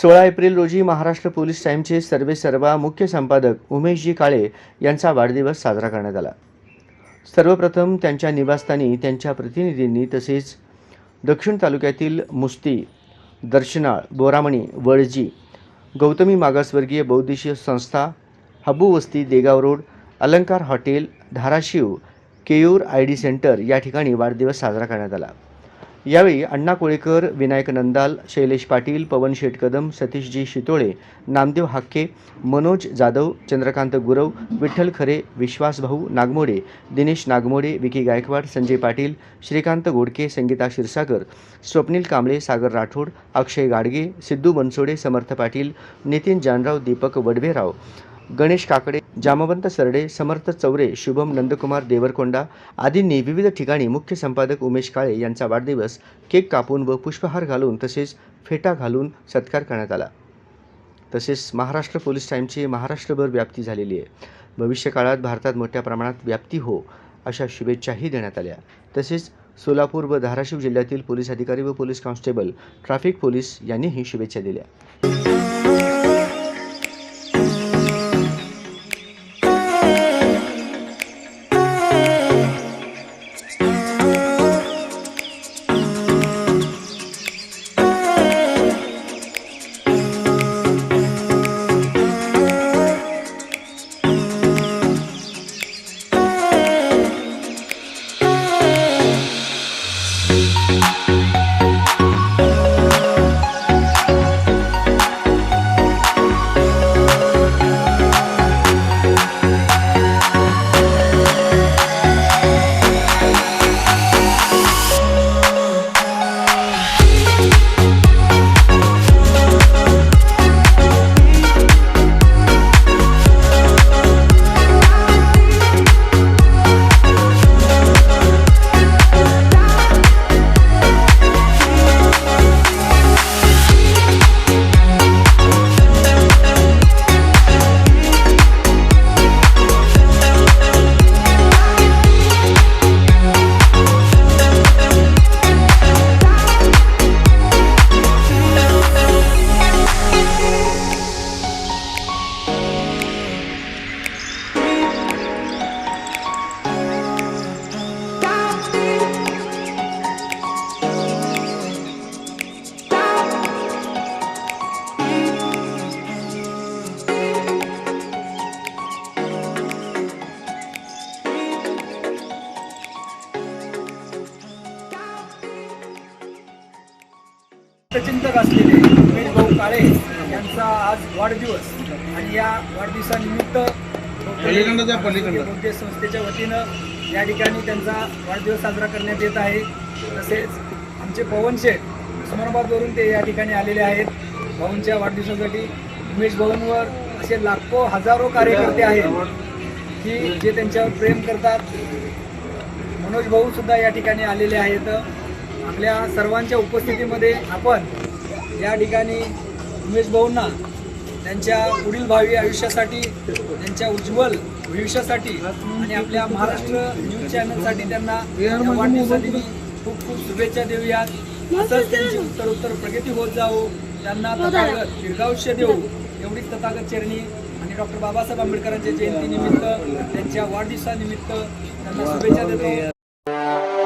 सोळा एप्रिल रोजी महाराष्ट्र पोलीस टाईमचे सर्वे सर्वा मुख्य संपादक उमेशजी काळे यांचा वाढदिवस साजरा करण्यात आला. सर्वप्रथम त्यांच्या निवासस्थानी त्यांच्या प्रतिनिधींनी तसेच दक्षिण तालुक्यातील मुस्ती दर्शनाळ बोरामणी वळजी गौतमी मागासवर्गीय बौद्धिशीय संस्था हब्बू वस्ती Degaon road Alankar hotel Dharashiv Keyur I D center या ठिकाणी वाढदिवस साजरा करण्यात आला. यावेळी अण्णा कोळेकर विनायक नंदाल शैलेश पाटील पवन शेटकदम सतीशजी शितोळे नामदेव हाक्के मनोज जाधव चंद्रकांत गुरव विठ्ठल खरे विश्वास भाऊ नागमोडे दिनेश नागमोडे विकी गायकवाड संजय पाटील श्रीकांत गोडके संगीता क्षीरसागर स्वप्नील कांबळे सागर राठोड अक्षय गाडगे सिद्धू बनसोडे समर्थ पाटील नितीन जानराव दीपक वडवेराव गणेश काकडे जामवंत सरडे समर्थ चौरे शुभम नंदकुमार देवरकोंडा आदींनी विविध ठिकाणी मुख्य संपादक उमेश काळे यांचा वाढदिवस केक कापून व पुष्पहार घालून तसेच फेटा घालून सत्कार करण्यात आला. तसेच महाराष्ट्र पोलीस टाईमची महाराष्ट्रभर व्याप्ती झालेली आहे. भविष्यकाळात भारतात मोठ्या प्रमाणात व्याप्ती हो अशा शुभेच्छाही देण्यात आल्या. तसेच सोलापूर व धाराशिव जिल्ह्यातील पोलीस अधिकारी व पोलीस कॉन्स्टेबल ट्रॅफिक पोलीस यांनीही शुभेच्छा दिल्या. You. चिंतक असलेले उमेश भाऊ काळे यांचा आज वाढदिवस आणि या वाढदिवसानिमित्त. मुद्दे संस्थेच्या वतीनं या ठिकाणी त्यांचा वाढदिवस साजरा करण्यात येत आहे. तसेच आमचे पवन शेठ उस्मानाबादवरून ते या ठिकाणी आलेले आहेत. भाऊंच्या वाढदिवसासाठी उमेश भवनवर असे लाखो हजारो कार्यकर्ते आहेत की जे त्यांच्यावर प्रेम करतात. मनोज भाऊ सुद्धा या ठिकाणी आलेले आहेत. आपल्या सर्वांच्या उपस्थितीमध्ये आपण या ठिकाणी उमेश भाऊंना त्यांच्या पुढील भावी आयुष्यासाठी त्यांच्या उज्ज्वल भविष्यासाठी आणि आपल्या महाराष्ट्र न्यूज चॅनलसाठी त्यांना वाढण्यासाठी वाढदिवसानिमित्त खूप खूप शुभेच्छा देऊयात. असंच त्यांची उत्तर उत्तर प्रगती होत जाऊ त्यांना तथागत दीर्घायुष्य देऊ एवढीच तथागत चरणी आणि डॉक्टर बाबासाहेब आंबेडकरांच्या जयंतीनिमित्त त्यांच्या वाढदिवसानिमित्त त्यांना शुभेच्छा देतो.